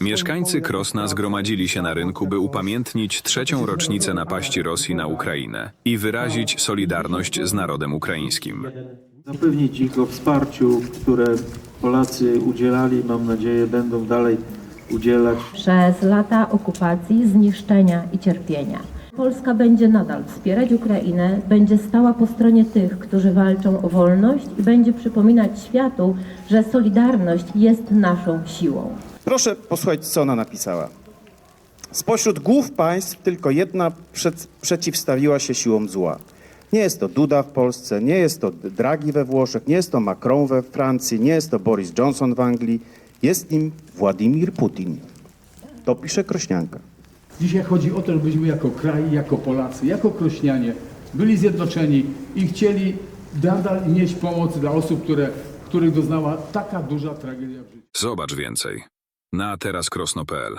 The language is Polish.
Mieszkańcy Krosna zgromadzili się na rynku, by upamiętnić trzecią rocznicę napaści Rosji na Ukrainę i wyrazić solidarność z narodem ukraińskim. Zapewnić ich o wsparciu, które Polacy udzielali, mam nadzieję będą dalej udzielać. przez lata okupacji, zniszczenia i cierpienia. Polska będzie nadal wspierać Ukrainę, będzie stała po stronie tych, którzy walczą o wolność i będzie przypominać światu, że solidarność jest naszą siłą. Proszę posłuchać, co ona napisała. Spośród głów państw tylko jedna przed, przeciwstawiła się siłom zła. Nie jest to Duda w Polsce, nie jest to Draghi we Włoszech, nie jest to Macron we Francji, nie jest to Boris Johnson w Anglii, jest nim Władimir Putin. To pisze Krośnianka. Dzisiaj chodzi o to, żebyśmy jako kraj, jako Polacy, jako Krośnianie byli zjednoczeni i chcieli nadal nieść pomoc dla osób, które, których doznała taka duża tragedia w życiu. Zobacz więcej na teraz krosno.pl.